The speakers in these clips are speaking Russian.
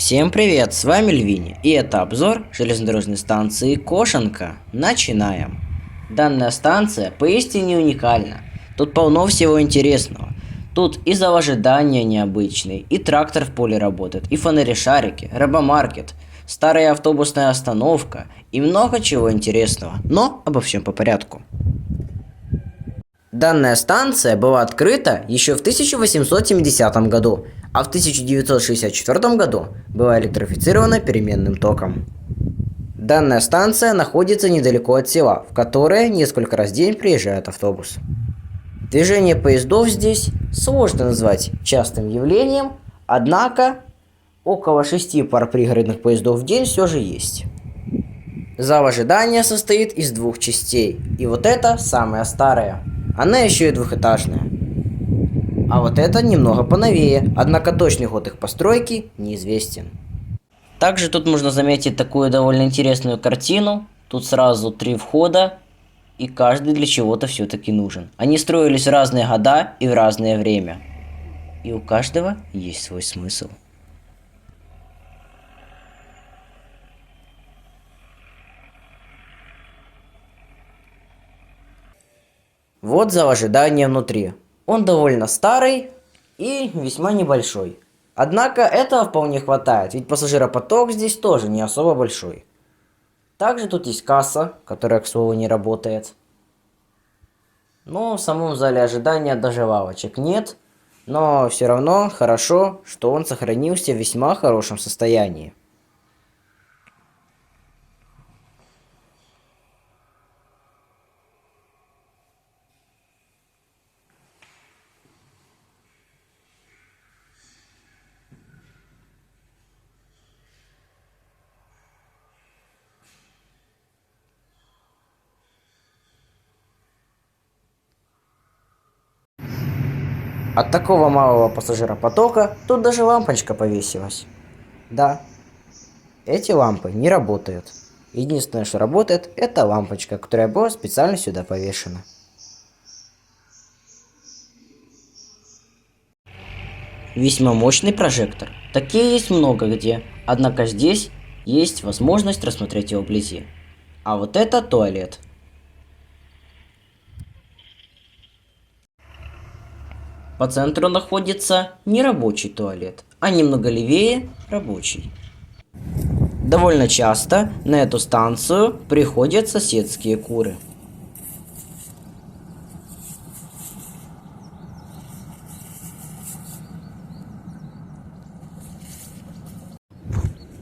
Всем привет, с вами Львини, и это обзор железнодорожной станции Кошенка. Начинаем. Данная станция поистине уникальна. Тут полно всего интересного. Тут и зал ожидания необычный, и трактор в поле работает, и фонари-шарики, рыбомаркет, старая автобусная остановка и много чего интересного. Но обо всем по порядку. Данная станция была открыта еще в 1870 году, а в 1964 году была электрифицирована переменным током. Данная станция находится недалеко от села, в которое несколько раз в день приезжает автобус. Движение поездов здесь сложно назвать частым явлением, однако около шести пар пригородных поездов в день все же есть. Зал ожидания состоит из двух частей, и вот это самая старая. Она еще и двухэтажная. А вот это немного поновее, однако точный год их постройки неизвестен. Также тут можно заметить такую довольно интересную картину. Тут сразу три входа, и каждый для чего-то все-таки нужен. Они строились в разные года и в разное время. И у каждого есть свой смысл. Вот зал ожидания внутри. Он довольно старый и весьма небольшой. Однако этого вполне хватает, ведь пассажиропоток здесь тоже не особо большой. Также тут есть касса, которая, к слову, не работает. Но в самом зале ожидания даже лавочек нет, но все равно хорошо, что он сохранился в весьма хорошем состоянии. От такого малого пассажиропотока тут даже лампочка повесилась. Да, эти лампы не работают. Единственное, что работает, это лампочка, которая была специально сюда повешена. Весьма мощный прожектор. Такие есть много где, однако здесь есть возможность рассмотреть его вблизи. А вот это туалет. По центру находится нерабочий туалет, а немного левее рабочий. Довольно часто на эту станцию приходят соседские куры.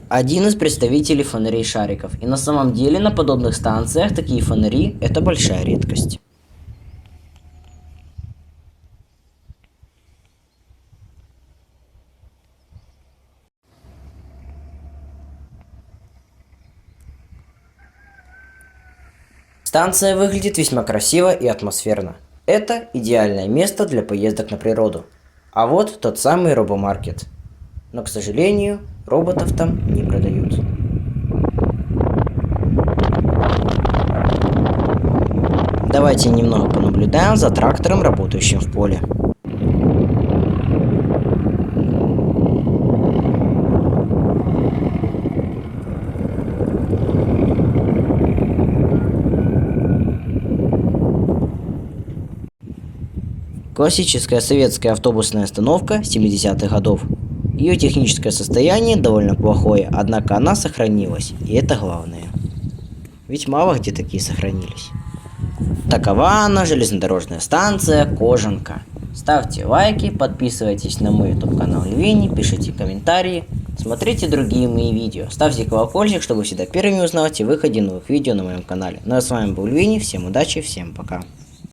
Один из представителей фонарей шариков. И на самом деле на подобных станциях такие фонари это большая редкость. Станция выглядит весьма красиво и атмосферно. Это идеальное место для поездок на природу. А вот тот самый робомаркет. Но, к сожалению, роботов там не продают. Давайте немного понаблюдаем за трактором, работающим в поле. Классическая советская автобусная остановка 70-х годов. Ее техническое состояние довольно плохое, однако она сохранилась, и это главное. Ведь мало где такие сохранились. Такова она, железнодорожная станция Кожанка. Ставьте лайки, подписывайтесь на мой YouTube канал Львини, пишите комментарии, смотрите другие мои видео, ставьте колокольчик, чтобы всегда первыми узнавать о выходе новых видео на моем канале. Ну а с вами был Львини, всем удачи, всем пока.